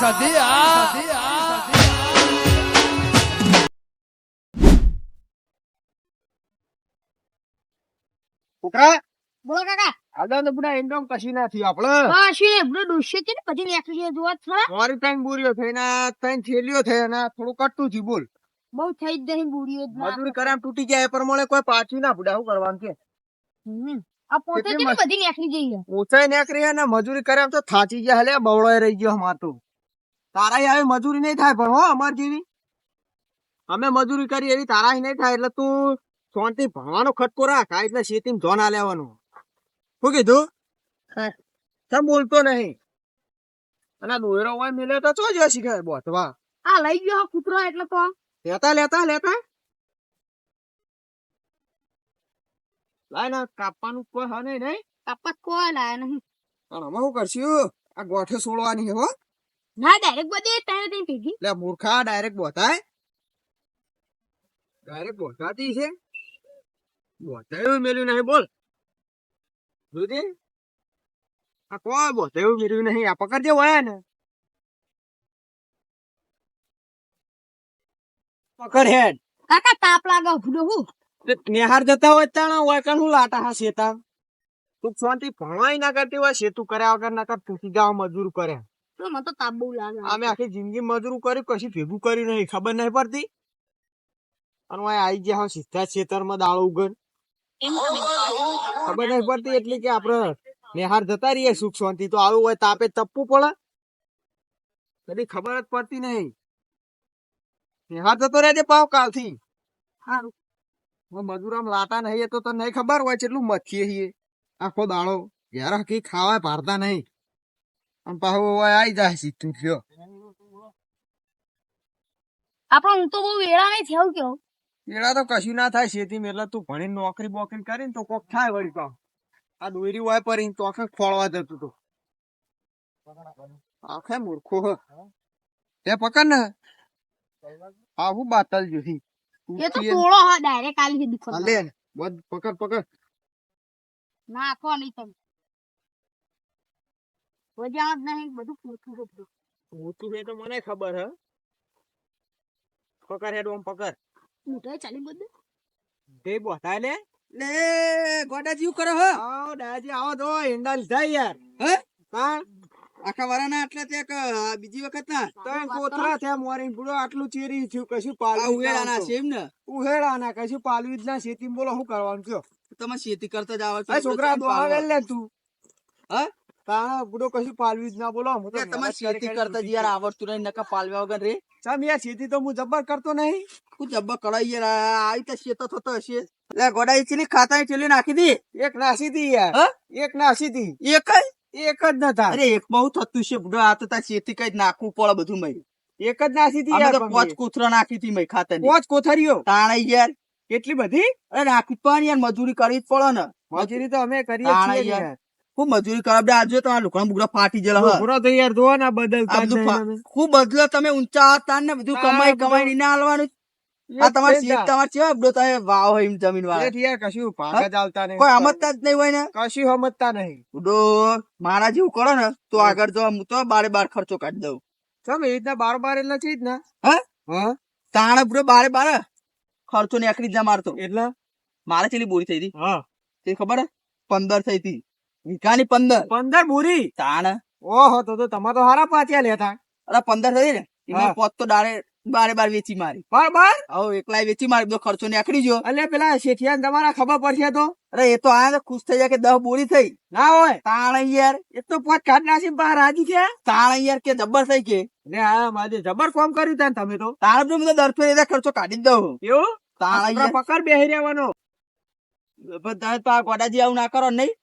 સધી આ છોકરા બોલો કાકા. આદા બધા એમ કશી ના થયું આપણે. હા શી એમનો ડોસ્યો છે ને પછી નીકળી જાય જોવા ખરા. મારી ટાઈમ બોરીઓ થઈને આ ત્રણ થેલીઓ થઈ અને થોડું કટતું થયું બોલ. બહુ થઈ જ નહીં જ મજૂરી કરે તૂટી જાય પર મળે કોઈ પાછું ના બુડા શું કરવાનું કે? આ પોતે છે ને. બધી નીકળી જઈએ ઓછાઈ નીકળી અને મજૂરી કરામ તો થાચી ગયા હલે બવળો રહી ગયો અમાર તો. તારા આવી મજૂરી નહીં થાય પણ હો અમાર જેવી. અમે મજૂરી કરી એવી તારા નહીં થાય એટલે તું શાંતિ ભણવાનો ખટકો રાખ. આ એટલે શેતીમાં ધોન આ લેવાનું. શું કીધું? તમ બોલતો નહીં. અને દોયરો હોય મિલે તો ચો જો શીખે? બોતવા આ લઈ ગયો કૂતરો એટલે તો. લેતા લેતા લેતા. લાય ના કાપવાનું કોઈ હા નહીં? નહીં કાપા કોઈ લાયા નહીં. પણ અમે શું કરશું? આ ગોઠે સોડવાની હો. ના ડાયરેક્ટ બધી તારે તઈ ભેગી. એટલે મૂર્ખા ડાયરેક્ટ બોતાય ડાયરેક્ટ બોતાતી છે? બોતાયું મેલ્યું નહીં બોલ. જોજે. આ કોઈ બોતાયું મેલ્યું નહીં? આ પકડજે હોય ને પકડ હેડ. કાકા તાપ લાગે ભૂડો હું નિહાર જતા હોય તાણા હોય કાં હું લાટા હા શેતા તું શાંતિ ભણવાય ના કરતી હોય શેતુ કર્યા વગર ના કર તૂટી જાવ મજૂર કરે. તો મને તો તાપ બહુ લાગે. અમે આખી જિંદગી મજૂરી કરી કશું ભેગું કર્યું નહીં ખબર નહીં પડતી. અને હું આઈ ગયા હા સીધા ખેતરમાં દાળો ઉગન. ખબર નહીં પડતી એટલે કે આપડે નિહાર જતા રહીએ સુખ શાંતિ તો આવું હોય તાપે તપવું પડે. કદી ખબર જ પડતી નહીં. નિહાર જતો રહેજે પાવ કાલથી. સારું મજૂરામ મજૂર લાતા નહીં એ તો તને નહીં ખબર હોય કેટલું મથીએ છીએ. આખો દાડો ઘેર હકી ખાવા પારતા નહીં. અને પાછું આઈ જાય સીધું થયો આપણો હું તો બહુ વેળા નહીં થયો કયો વેળા તો કશું ના થાય શેતી એટલે તું ભણી નોકરી બોકરી કરીને તો કોક થાય વળી તો આ દોરી હોય પર તો આખે ખોળવા જતું તું. આખે મૂર્ખો હ. તે પકડ ને. આવું બાતલ જોઈ એ તો તોડો હા ડાયરેક્ટ આલી છે લે પકડ પકડ. ના આપો નહીં તમે. વજા જ નહીં બધું પૂછું બધું. ઊંચું છે તો મને ખબર હ. પકડ હેડ ઓમ પકડ. ઊંટાઈ ચાલી બધું તે બોતા લે. લે ગોડાજી કરો હો? આવો દાજી આવો તો હિંડા લીધા યાર. હે? કા આખા વારાના આટલા ત્યાં બીજી વખત ના તઈ કોથરા થયા મોરી બુડો આટલું ચેરી થયું કશું પાલવી ઉવેડાના છે એમ ને? ઉહેડાના કશું પાલવી જ ના શેતી બોલો શું કરવાનું કયો તમે ખેતી કરતા જ આવો છો. છોકરા દોડા પાલવા. તું. હા? તાણા બુડો કશું પાલવી જ ના બોલો હું તો ત્યાં તમારે મહેનત કરી ખેતી કરતા જ યાર આવડતું નહીં નકા પાલવ્યા વગર રે. ચમ યાર શેતી તો હું જબર કરતો નહીં. હું જબ્બા કડાઈ યાર આવી તો શેતો થતો હશે. લે ગોડા ચીલી ખાતા ચીલી નાખી દી. એક નાસી દી યાર. એક નાસી દી. એક જ? એક જ ન અરે એક બહુ થતું છે બુડો આ તો તાર ખેતી કઈ નાખવું પડે બધું મય. એક જ નાસી દી યાર તો પોચ કોથરા નાખી હતી મય ખાતા પોચ કોથરીઓ. તાણા યાર. એટલી બધી? અરે નાખી પણ યાર મજૂરી કરવી જ પડે ને. મજૂરી તો અમે કરીએ છીએ યાર. યાર મજૂરી કરો. કરાવ આજે તમારા લોકોના બુગડા ફાટી જેલા હોય. પૂરો તો યાર જોવો ને બદલતા જ. ખૂબ બદલો તમે ઊંચા હતા ને બધું કમાઈ કમાઈ ને હાલવાનું. આ તમારી સીટ તમારે કેવા બધો તમે વાવ હોય જમીન વાળા યાર કશું ભાગ જ આવતા નહીં. કોઈ સમજતા જ નહીં હોય ને? કશું સમજતા નહીં. ઉડો મારા જેવું કરો ને તો આગળ જો હું તો બારે બાર ખર્ચો કાઢી દઉં. ચમ એ રીતના બાર બાર એટલે છે જ ને? હા? હા? તાણે પૂરો બારે બાર ખર્ચો નીકળી જ ના મારતો એટલે? મારે ચેલી બોરી થઈ હતી. હા. તે ખબર હે? પંદર થઈ હતી. વીઘાની પંદર. પંદર બોરી? તાણ. ઓહો તો તો તમારે તો હારા પાચ્યા લેતા. અરે પંદર થઈ ને. એમાં પોત તો દાડે બારે બાર વેચી મારી. બાર બાર? હવે એકલા વેચી મારી બધો ખર્ચો નીકળી ગયો. એટલે પેલા શેઠિયા તમારા ખબર પડશે તો? અરે એ તો આયા ખુશ થઈ જાય કે દહ બોરી થઈ. ના હોય. તાણ યાર. એ તો પોત કાઢ નાસી બહાર રાજી છે? તાણ યાર કે જબર થઈ કે. ને હા મારે જબર કોમ કર્યું તા તમે તો. તાણ તો મને દર ફેર ખર્ચો કાઢી જ દઉં એવું? તાણ પકડ બેહી રહેવાનો. પણ ગોડાજી આવું ના કરો નહીં.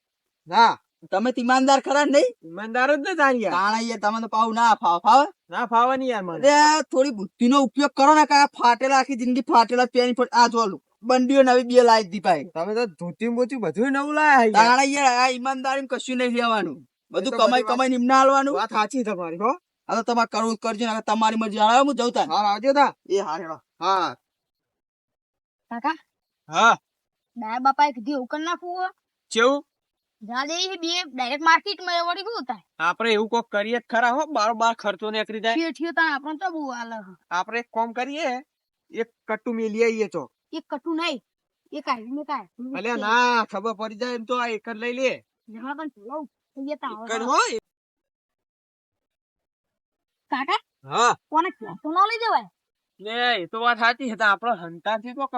ના. તમે ઈમાનદાર ખરા નહીં? ઈમાનદાર જ ને તારી યાર. તમે તો પાવ ના ફાવ ફાવ? ના ફાવાની યાર મને. અરે થોડી બુદ્ધિનો ઉપયોગ કરો ને કા ફાટેલા આખી જિંદગી ફાટેલા પેની પર આ જોલું બંડીઓ નવી બે લાવી દી પાઈ તમે તો ધોતી મોતી બધું નવું લાયા. તાણે યાર આ ઈમાનદારી કશું નહીં લેવાનું બધું કમાઈ કમાઈ નિમના હાલવાનું વાત સાચી તમારી હો. આ તો તમારે કરવું કરજો ને તમારી મરજી આવે હું જઉં તા હા આવજો તા. એ હા હા. કાકા? હા. દાદા બાપાએ કીધું એવું કરી નાખવું હો. કેવું જા દે એ બે ડાયરેક્ટ માર્કેટમાં એ વળી શું થાય? આપણે એવું કોક કરીએ જ ખરા હો બાર બાર ખર્ચો નીકળી જાય. શેઠિયો તાણ આપણને તો બહુ હાલે છે. આપણે એક કામ કરીએ એક કટ્ટુ મેલી આવીએ તો. એક કટુ નહીં એક આઈ ને કાય અલ્યા ના ખબર પડી જાય એમ તો આ એક જ લઈ લે. જણા પણ ચલો એ તાવ એક જ હોય. કાકા હા. કોને ક્યાં તો ના લઈ જવાય? ને એ તો વાત સાચી છે આપણે હંતાથી તો કહ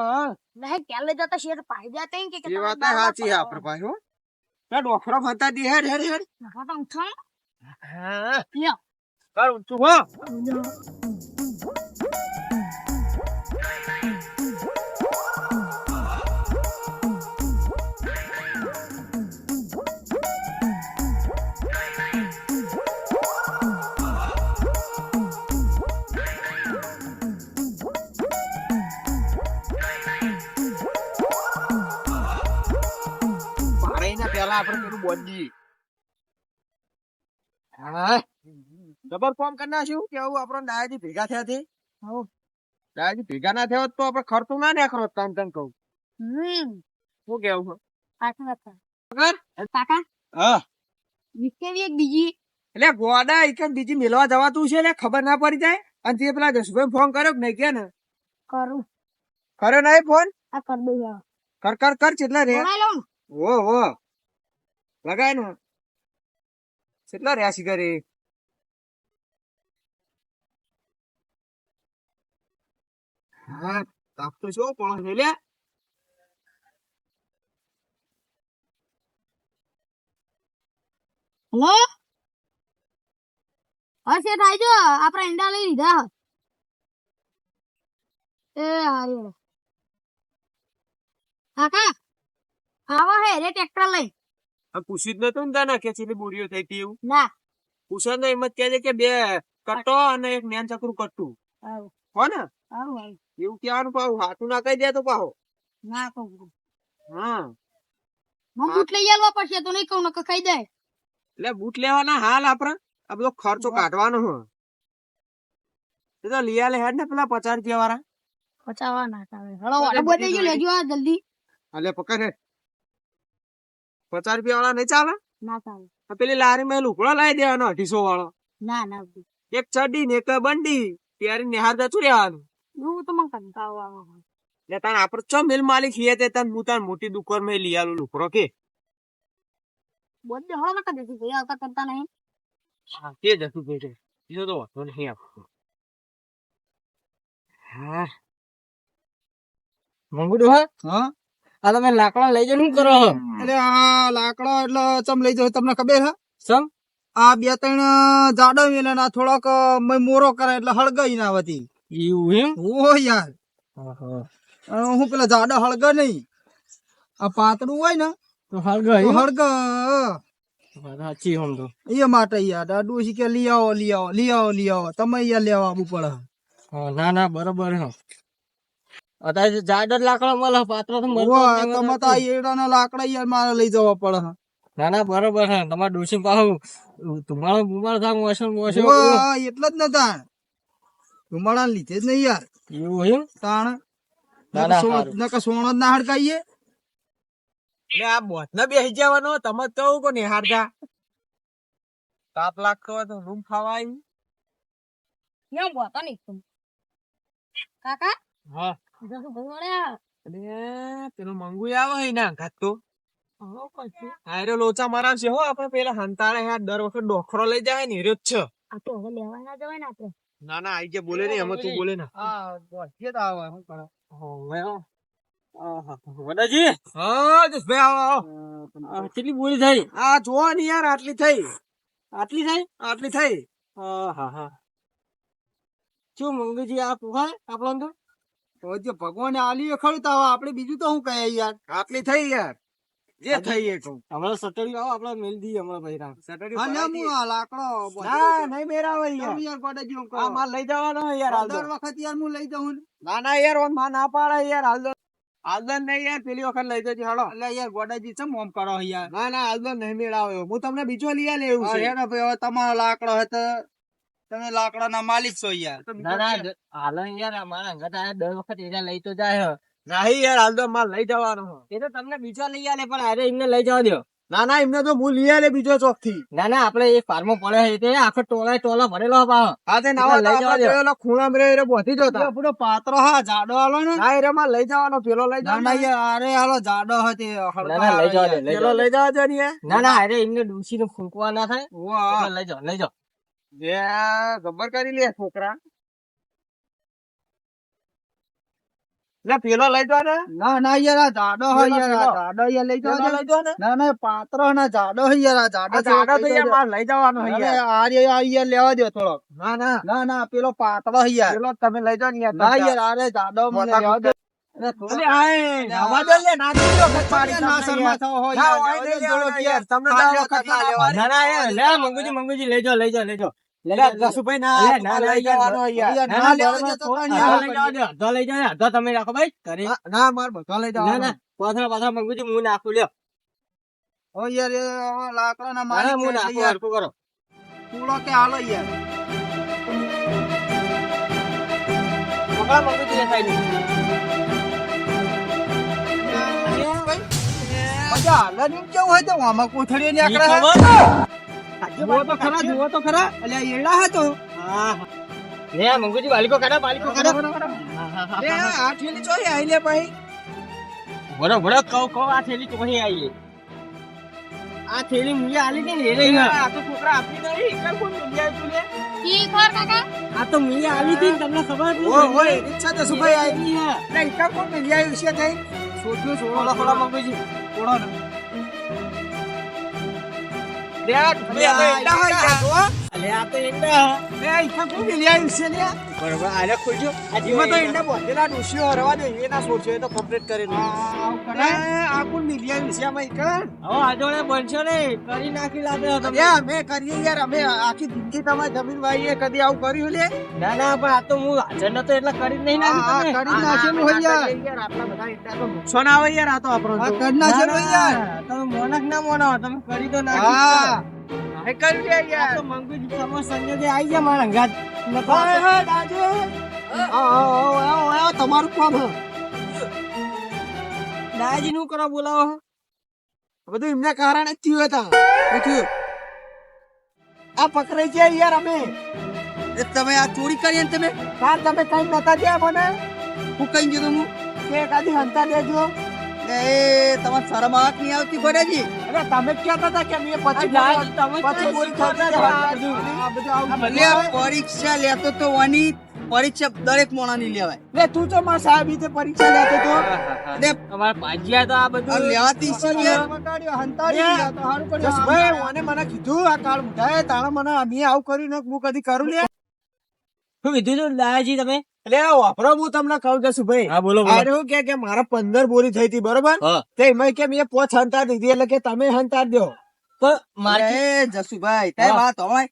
નહીં ક્યાં લઈ જતા? શેઠ પાઈ જતા એમ કે કે એ તમારે વાત બાર બાર સાચી છે પડાવો. આપણે પાસે હો. ના ડોખરો ફરતા દી હેડ હેડ હેડ નકા તો ઉઠાણ. હા લ્યો. કર ઊંચું હો આપણે પેલું બોંધી હા. જબર ફોર્મ કરી નાખ્યું કેવું આપણો દાદાજી ભેગા થયા થી દાદાજી ભેગા ના થયા તો આપણે ખર્ચું ના નીકળો તમ તમ કહું. શું કેવું કાકા? હા. વિકેવી એક બીજી. એટલે ગોડા એક બીજી મેળવા જવાતું છે એટલે ખબર ના પડી જાય? અને તે પેલા જસભાઈ ફોન કર્યો કે નહીં કે ને? કરું. કર્યો નહીં ફોન આ કર દઉં કર કર કર કેટલા રે? ઓ ઓ હો. લગાય ને કેટલા રહ્યા શિકારે હા, તાપ તો શું પણ લે હેલો? હા, શેઠ આઈજો આપડે ઈંડા લઈ લીધા. એ, હારી કાકા, આવા હે, રે, ટ્રેક્ટર લઈ. પૂછ્યું જ નતું ને તાના કે ચીલી બુરીઓ થઈ હતી એવું? ના. પૂછવા તો એમ જ કહે છે કે બે કટ્ટો અને એક નેન ચકરું કટ્ટું. આવું. હો ને? આવું આવું એવું કહેવાનું પાહું. હાથું ના કહી દે તો પાહો. ના કહું હા. બૂટ લઈ આવવા પડશે તો નહીં કહું નકર ખાઈ દે. એટલે બૂટ લેવાના હાલ આપણે આ બધો ખર્ચો કાઢવાનો હો. એ તો લઈ આલે હેડ ને પેલા પચાસ રૂપિયા વાળા. પચાવા ના કાવે. હળો બતાઈ ગયો લેજો આ જલ્દી. હાલે પકડ હેડ પચાસ રૂપિયા વાળા નહીં ચાલે? ના ચાલે. આ પેલી લારી માં લુકડો લાવી દેવાનો અઢીસો વાળો. ના ના એક ચડી ને એક બંડી ત્યારે નિહાર જતું રહેવાનું. એવું તો મને કંટાળો આવે. એટલે તાન આપડે ચો મિલ માલિક હિયે તે તાન હું તાન મોટી દુકાનમાં લઈ આલું લુકડો કે? બધે હળો નકા દેતી ભાઈ આવતા કરતા નહીં. હા તે જતું બેઠે બીજો તો વાંધો નહીં આપતો હા. મંગુડું હા? હા? આ તમે લાકડા લઈ જઈને શું કરો છો? એટલે આ લાકડા એટલે ચમ લઈ જાવ તમને ખબર હે સમ આ બે ત્રણ જાડો મેલે ને થોડોક મોરો કરે એટલે હળગાઈ ના આવતી એવું એમ? ઓ યાર. હું પેલા જાડો હળગ નહીં. આ પાતળું હોય ને તો તો હળગ સાચી હમ તો. એ માટે યાર ડોશી કે લઈ આવો લઈ આવો લઈ આવો લઈ આવો તમે યાર લેવા આવવું પડે. ના ના બરોબર હે અત્યારે જાડર લાકડા મળે પાત્ર તો તમે તો આ એડાના લાકડા યાર મારે લઈ જવા પડે. ના ના બરોબર તમારે ડોસી પાહુ તમારો બુમાર થાક એટલે જ ને તાણ. લીધે જ નહીં યાર. એવું એમ? તાણ. જ ના હડકાઈએ. એટલે આ બોત ને બેસી જવાનો તમે તો કો કોને હારતા તાપ લાગતો હોય તો રૂમ ખાવા આવી કેમ બોતા નહીં કાકા? હા. જસુ ભાઈ વળ્યા અને પેલો મંગુ આવે હે ઘાત તો હારે લોચા મારા હો આપણે પેલા હંતાળે યાર દર વખત ડોખરો લઈ જાય ને હેર્યો છે આ તો હવે લેવા ના જવાય ને આપણે ના ના આઈ જે બોલે નહીં અમે તું બોલે ના હા બોલજે તો આવે શું કરે વડાજી હા જસભાઈ આવો આવો કેટલી બોલી થઈ આ જોવો ને યાર આટલી થઈ આટલી થઈ આટલી થઈ હા હા હા શું મંગુજી આ પુહા આપણો તો જે ભગવાને આલી ખરું તો આપણે બીજું તો શું કહે યાર? આટલી થઈ યાર. જે થઈ એ કહું હમણાં સટડી આવો આપણે મેલ દઈએ હમણાં ભાઈ રામ. સેટરડે હા ને હું આ લાકડો ના નહીં મેરાવે યાર. યાર કોડે જો આ માલ લઈ જવાનો યાર હાલ દર વખત યાર હું લઈ જઉં ના. ના યાર ઓનમાં ના પાડે યાર હાલ આલદન નહીં યાર પેલી વખત લઈ જજો હાલો. એટલે યાર ગોડાજી ચમ ઓમ કરો યાર? ના ના આલદન નહીં મેળાવ્યો હું તમને બીજો લઈ હા, છે. હેડો ભાઈ હવે તમારો લાકડો હે તો તમે લાકડાના માલિક છો યાર. ના ના લઈ હાલો યાર અમારા અંગત આયા દર વખત એના લઈ તો જાય. નહીં યાર તો માલ લઈ જવાનો એ તો તમને બીજો લઈ આલે પણ અરે એમને લઈ જવા દો ના ના એમને તો હું લઈ આલે બીજો ચોકથી ના ના આપડે એ ફાર્મો પડે છે તે આખો ટોળા ટોળા ભરેલો હા તે નાવા લઈ જવા દો. ખૂણા મરે એ રે જતા. પેલો પાત્રો હા જાડો આલો ને. ના એરે માં લઈ જવાનો પેલો લઈ જવાનો. ના યાર, અરે હાલો જાડો હતી ના ના લઈ જવા દે પેલો લઈ જવા દે ને ના ના અરે એમને ડૂસી નું ફૂંકવા ના થાય. લઈ જાઓ લઈ જાઓ. જે ગબ્બર કરી લે છોકરા લે પેલો લઈ જવા ને ના ના યાર જાડો હોય યાર જાડો યાર લઈ પેલો લઈ જવા ને ના ના પાત્રો ના જાડો હોય યાર જાડો જાડો તો યાર જવા લઈ જવાનો દે. યાર. આ રે આ યાર લેવા દો થોડો ના ના ના ના પેલો યાર પેલો તમે લઈ જાવ ને યાર ના યાર અરે જાડો મને લેવા દો દે દો આ આ મંગુજી મંગુજી લઈ જાઓ લઈ ના, ના, લઈ જવાનો યાર. ના. લઈ અડધો તમે રાખો ભાઈ ના, લઈ જવાનો. ના હું નાખું લ્યો. ઓ યાર ના, હું નાખું કરો. કે હાલો યાર. સાઈડ મજા હાલે કેવું હોય તો આમાં કોથળી ને આકડા જુઓ તો ખરા જુઓ તો ખરા. અલ્યા એડા હતો. લે મંગુજી બાલિકો કાઢા બાલિકો કાઢા. લે આ ઠેલી ચોરી આઈ લે ભાઈ. ભરો ભરો કહો કહો આ થેલી ચોહી આવી આ થેલી મુજે આલી ને લે. આ તો છોકરા આપી નહીં કર કોણ મુજે તું લે? ઈ ખબર કાકા? આ તો મુજે આલી હતી તમને ખબર ઓય. ઓય, ઈચ્છા જસુભાઈ આવી. આવી. હા. લે, ઈચ્છા કોણ લઈ આવ્યું છે છોડો, મંગુજી. છોડો ને. લે, આ તો ઈંડા હોય યાર, જો. અલે આ તો લે, ઈચ્છા કોણ લઈ આવ્યું છે લે? બરોબર આલે ખોલજો આ તો ઈંડા. ઈંડા બોધેલા હરવા દે, એ ના એ તો complete કરેલું. લે, આ કોણ લઈ આવ્યું છે હવે આ બનશો ને કરી નાખી લાગે તમે લે, અમે કરીએ યાર, અમે આખી જિંદગી તમારી જમીન વાઈએ, કદી આવું કર્યું લે? ના ના પણ આ તો હું હાજર નતો એટલે કરી નહીં. કરી નાખેલું હોય યાર. આટલા બધા ઈંડા તો નુકસાન આવે યાર આ તો આપણને કરી નાખેલો યાર તમે મોનક ના મોનો તમે કરી તો નાખી. એ કર્યું લે યાર. તો મંગુજી સમો સંજય આવી ગયા મારા અંગાત. નતો હા, દાજુ. આવો, આવો, આવો, તમારું કામ હે. દાદાજી નું કરો બોલાવો બધું એમના કારણે જ થયું હતા. થયું? આ પકડાઈ ગયા યાર અમે. તમે આ ચોરી કરી ને તમે? હા તમે કઈ નતા દ્યા મને. હું કઈ હું? કે એકાદી હંતા દેજો. એ તમારે શરમ આંખ નહીં આવતી અરે તમે કહેતા હતા કે મેં પછી તમે પછી બોલી શીખવાડતા ખર્ચા હતા આ બધું આવું એટલે આ પરીક્ષા લેતો તો વાની પરીક્ષા દરેક મોણાની લેવાય. લે તું તો મારા સાહેબ રીતે પરીક્ષા લેતો તો. એટલે અમારા પાજિયા તો આ આ બધું લેવાતી છે યાર. હંતાડી તો હારું કર્યું. જસભાઈ, મને મને કીધું આ કાળ ઉઠાય તાણે મને અમે આવું કર્યું ને હું કદી કરું લે શું કીધું તું દાદાજી તમે એટલે વાપરો હું તમને કહું જસુભાઈ હા બોલો અરે હું કે કે મારા પંદર બોરી થઈ હતી બરોબર? તે એમાં કે મેં પોચ હંતાર દીધી એટલે કે તમે હંતાર દો. પણ મારે જસુભાઈ તે વાત હોય.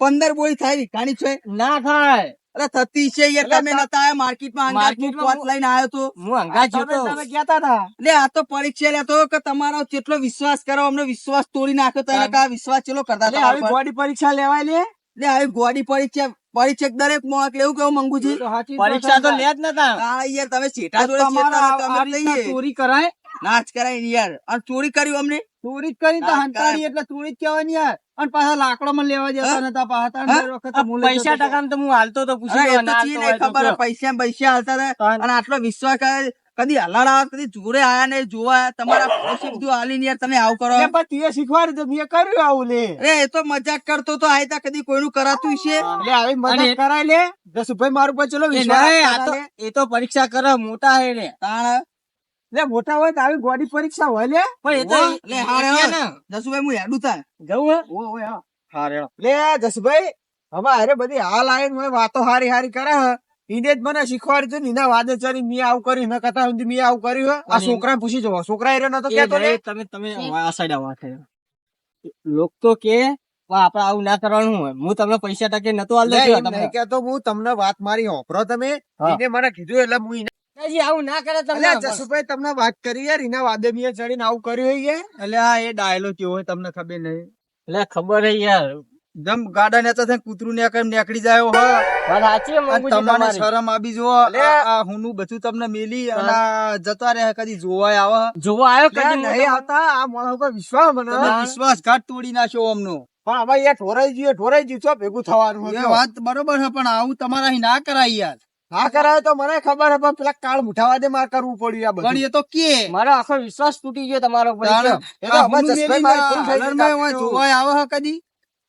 પંદર બોરી થાય કાણી છે? ના થાય. અરે થતી છે એટલે તમે નતા આયા માર્કેટમાં માર્કેટમાં લઈને આવ્યો તો. હું અંગાત જતો. તમે કહેતા હતા એટલે આ તો પરીક્ષા લેતો કે તમારો કેટલો વિશ્વાસ કરો અમને વિશ્વાસ તોડી નાખ્યો તમે કે આ વિશ્વાસ ચેલો કરતા હતા બોડી પરીક્ષા લેવાય લે. એટલે આવી ગોડી પરીક્ષા પરીક્ષા દરેક મોક લેવું કેવું મંગુજી? પરીક્ષા તો લે જ નતા. હા યાર તમે શેઠા જોડે તમારા તમે લઈએ. ચોરી કરાય? નાચ કરાય ને યાર. અને ચોરી કર્યું અમને? ચોરી જ કરી તો હંતાડી એટલે ચોરી જ કહેવાય ને યાર. અને પાછા લાકડો માં લેવા જતા નતા પાછા વખતે પૈસા. ટકા તો હું હાલતો તો પૂછી ખબર. પૈસા પૈસા હાલતા હતા. અને આટલો વિશ્વાસ કરે કદી હલાડ આવે કદી જોરે આયા ને જોવા તમારા પૈસા બધું હાલીને યાર તમે આવું કરો. તે પણ તીએ શીખવાડ્યું તો મેં કર્યું આવું લે. અરે એ તો મજાક કરતો તો આયતા કદી કોઈનું કરાતું છે એટલે આવી મદદ કરાય લે. જસુભાઈ મારું પર ચલો એ વિશ્વાસ તો એ તો પરીક્ષા કરે મોટા હે ને. તાણ? લે મોટા હોય તો આવી ગોડી પરીક્ષા હોય લે. પણ એ તો લે હારે ને. જસુભાઈ હું હેડું તા જવું હે? ઓ ઓય હા. લે જસભાઈ હવે અરે બધી હાલ આવીને વાતો હારી હારી કરે હે. ઈને જ મને શીખવાડી છે ને એના વાદે ચડી મેં આવું કર્યું ન કથા સુધી મેં આવું કર્યું આ અને- છોકરા પૂછી જવા. છોકરા એ નતો કેતો તમે તમે આ સાઈડ આવો લોક તો કે આપડે આવું ના કરવાનું હોય. હું તમને પૈસા ટકે નતો લે, આલતો એમ નહીં કેતો હું તમને વાત મારી હોપરો તમે. એને મને કીધું એટલે હું આવું ના કરે તમને જસુભાઈ તમને વાત કરી યાર એના વાદે મેં ચડીને આવું કર્યું એટલે આ એ ડાયલો કેવો હોય તમને ખબર નહીં. એટલે ખબર હે યાર. જમ ગાડા નેતા થઈને કૂતરું ને કેમ નીકળી જાય હો? તમને શરમ આવી જો. આ હુનું બધું તમને મેલી અને જતા રહે કદી જોવા આવે જોવા આવ્યો કદી નહીં આવતા આ માણસ ઉપર વિશ્વાસ મને વિશ્વાસઘાત તોડી નાખ્યો અમનો. પણ હવે યાર ઠોરાઈ ગયું ઠોરાઈ ગયું છો ભેગું થવાનું એ વાત બરોબર છે પણ આવું તમારા અહીં ના કરાય યાર. હા કરાય તો મને ખબર હે પણ પેલા કાળ મુઠાવા દે મારે કરવું પડ્યું આ બધું. એ તો કે. મારો આખો વિશ્વાસ તૂટી ગયો તમારો ઉપર. જોવાય આવે કદી.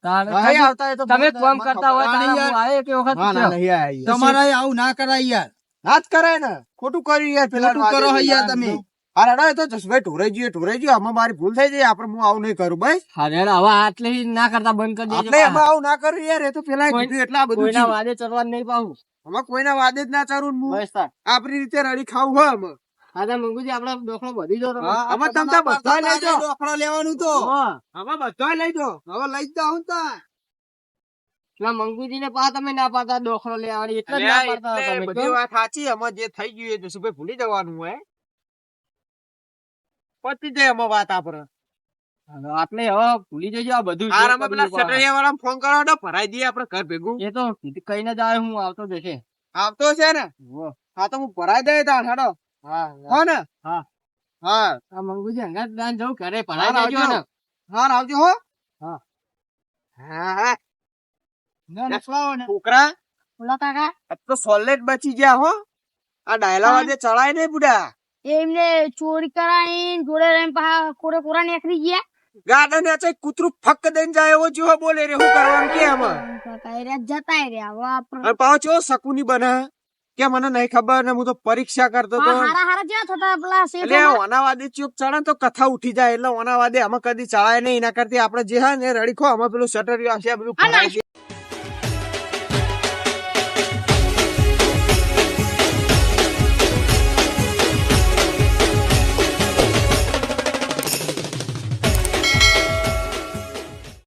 તમે- આવતા એ તો તમે મને- કામ મને કરતા હોય ખબર તારા નહીં હું આયો કે વખત ના, ના, થયો. નહીં આયા યાર. તમારા અહીં આવું ના કરાય યાર ના જ કરાય ને ખોટું કર્યું યાર પેલા કરો યાર તમે. અરે અરે, તો જસભાઈ ઢોરાઈ ગયું ઢોરાઈ ગયું આમાં મારી ભૂલ થઈ જાય આપણે હું આવું નહીં કરું ભાઈ હવે આટલી ના કરતા બંધ કરી આપણે એમાં આવું ના કરું યાર એ તો પેલા એટલા કીધું એટલે બધું કોઈના. વાદે ચડવાનું નહીં પાવું આમાં કોઈના વાદે જ ના ચારું ને હું બસ તાર. આપણી રીતે રડી ખાવું હોય. હા મંગુજી આપડે ડોકલો વધી જો તમે. હા, આમાં તમ તાર બધા લઈ જાઓ. ડોકળા લેવાનું તો હા. બધા લઈ જાઓ. હવે લઈ જ જાઓ ને તાર. પેલા મંગુજીને પા તમે ના પાડતા ડોકલો લેવાની એટલે ના અલ્યા, પાડતા હતા એટલે તમે. બધી વાત સાચી આમાં જે થઈ ગયું એ જસુભાઈ ભૂલી જવાનું હોય પતી જાય આમાં વાત આપણે હવે હવે ભૂલી જજો આ બધું પેલા સટરિયા વાળા ફોન કરો ને ભરાઈ દઈએ આપડે ઘર ભેગું એ તો કઈ કહીને જાય હું આવતો જશે આવતો છે ને. હા તો હું ભરાઈ દઈએ તાણ હેડો હા હો. ને? હા. હા આ મંગુજી હંગાત દાન જવું ઘરે હાર આવજો. ને. હા આવજો હો. હા. હા હા. ના, ના, ને. છોકરા બોલો કાકા. આ તો સોલેટ બચી ગયા હો. આ ડાયલા વાદે ચડાય નહીં બુડા એમને ચોરી કરાઈ જોડે રહીને પાછા કોરે કોરા નીકળી ગયા. ગાર્ડન ને કૂતરું ફક દઈને જાય એવો જેવો બોલે રે. શું કરવાનું કે એમાં કાકા એ જતા રહ્યા. હવે આપણે પાછો શકુની બને. કે મને નહીં ખબર ને હું તો પરીક્ષા કરતો તો. એટલે ઓના ચૂપ ચડે તો કથા ઉઠી જાય. એટલે ઓના અમે કદી ચડાય નહીં. એના કરતી આપણે જે હા ને રડીખો અમે પેલું શટર આવશે બધું.